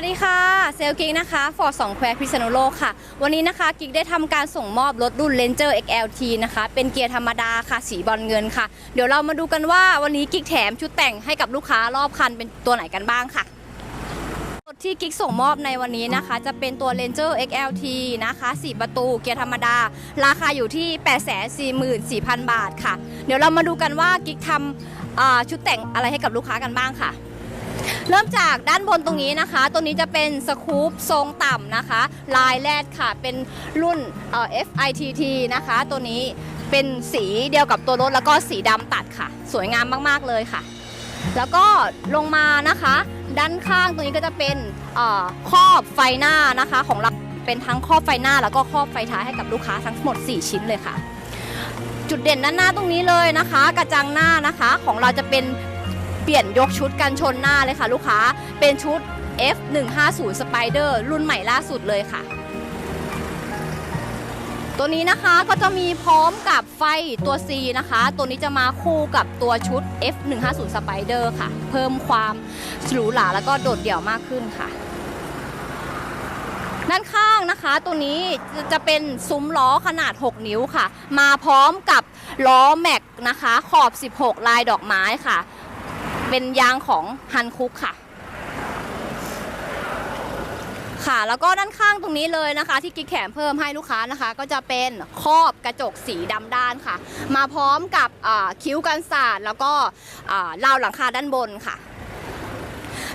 สดีค่ะ เซลกิ๊กนะคะฟอร์ดสองแควพิษณุโลกค่ะ วันนี้นะคะกิ๊กได้ทำการส่งมอบรถรุ่น Ranger XLT นะคะ เป็นเกียร์ธรรมดาค่ะสีบอลเงินค่ะ เดี๋ยวเรามาดูกันว่าวันนี้กิ๊กแถมชุดแต่งให้กับลูกค้ารอบคันเป็นตัวไหนกันบ้างค่ะรถที่กิ๊กส่งมอบในวันนี้นะคะ จะเป็นตัว Ranger XLT นะคะ4ประตูเกียร์ธรรมดา ราคาอยู่ที่ 844,000 บาทค่ะ เดี๋ยวเรามาดูกันว่ากิ๊กทำอ่าชุดแต่งอะไรให้กับลูกค้ากันบ้างค่ะ เริ่มจากด้านบนตรงนี้นะคะ ตัวนี้จะเป็นสคูปทรงต่ำนะคะ ลายแรดค่ะเป็นรุ่นเอ่อ FITT นะคะ ตัวนี้เป็นสีเดียวกับตัวรถแล้วก็สีดำตัดค่ะ สวยงามมากๆเลยค่ะ แล้วก็ลงมานะคะ ด้านข้างตรงนี้ก็จะเป็นเออครอบไฟหน้านะคะของเราเป็นทั้งครอบไฟหน้าแล้วก็ครอบไฟท้ายให้กับลูกค้าทั้งหมด 4 ชิ้นเลยค่ะ จุดเด่นด้านหน้าตรงนี้เลยนะคะ กระจังหน้านะคะของเราจะเป็น ปลี่ยนยกชุดกันชนหน้าเลยค่ะลูกค้า เป็นชุด F150 Spider รุ่นใหม่ล่าสุดเลยค่ะ ตัวนี้นะคะก็จะมีพร้อมกับไฟตัว C นะคะ ตัวนี้จะมาคู่กับตัวชุด F150 Spider ค่ะ เพิ่มความหรูหราแล้วก็โดดเดี่ยวมากขึ้นค่ะด้านข้างนะคะตัวนี้จะเป็นซุ้มล้อขนาด 6 นิ้วค่ะ มาพร้อมกับล้อแม็กนะคะ ขอบ 16 ลายดอกไม้ค่ะ เป็นยางของฮันคุกค่ะ ค่ะแล้วก็ด้านข้างตรงนี้เลยนะคะ ที่กิ๊กแถมเพิ่มให้ลูกค้านะคะ ก็จะเป็นครอบกระจกสีดำด้านค่ะ มาพร้อมกับคิ้วกันสาดแล้วก็ราวหลังคาด้านบนค่ะ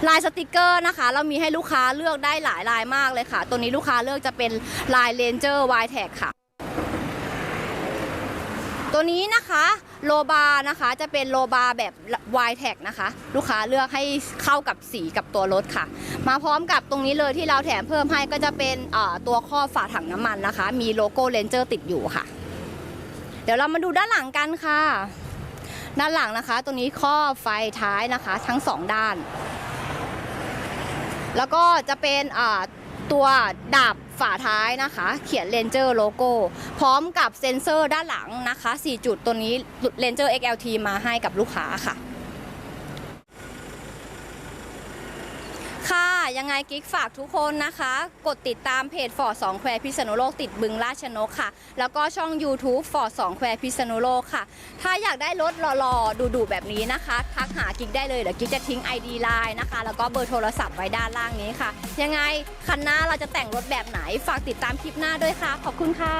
ลายสติกเกอร์นะคะ เรามีให้ลูกค้าเลือกได้หลายลายมากเลยค่ะ ตัวนี้ลูกค้าเลือกจะเป็นลาย Ranger Y Tag ค่ะ ตัวนี้นะคะ โลบานะคะจะเป็นโลบาแบบ Y Tag นะคะ ลูกค้าเลือกให้เข้ากับสีกับตัวรถค่ะ มาพร้อมกับตรงนี้เลยที่เราแถมเพิ่มให้ก็จะเป็นตัวครอฝาถังน้ำมันนะคะ มีโลโก้ Ranger ติดอยู่ค่ะ เดี๋ยวเรามาดูด้านหลังกันค่ะ ด้านหลังนะคะ ตัวนี้ครอไฟท้ายนะคะ ทั้งสองด้าน แล้วก็จะเป็นตัวดาบ ฝาท้ายนะคะ เขียน Ranger โลโก้ พร้อมกับเซ็นเซอร์ด้านหลังนะคะ 4 จุดตัวนี้ Ranger XLT มาให้กับลูกค้าค่ะ ค่ะ ยังไงกิ๊กฝากทุกคนนะคะ กดติดตามเพจฟอร์สองแควพิษณุโลกติดบึงราชนกค่ะ แล้วก็ช่อง YouTube ฟอร์สองแควพิษณุโลกค่ะ ถ้าอยากได้รถหล่อๆดูๆแบบนี้นะคะ ทักหากิ๊กได้เลยเดี๋ยวกิ๊กจะทิ้ง ID ไลน์นะคะ แล้วก็เบอร์โทรศัพท์ไว้ด้านล่างนี้ค่ะ ยังไงคันหน้าเราจะแต่งรถแบบไหนฝากติดตามคลิปหน้าด้วยค่ะ ขอบคุณค่ะ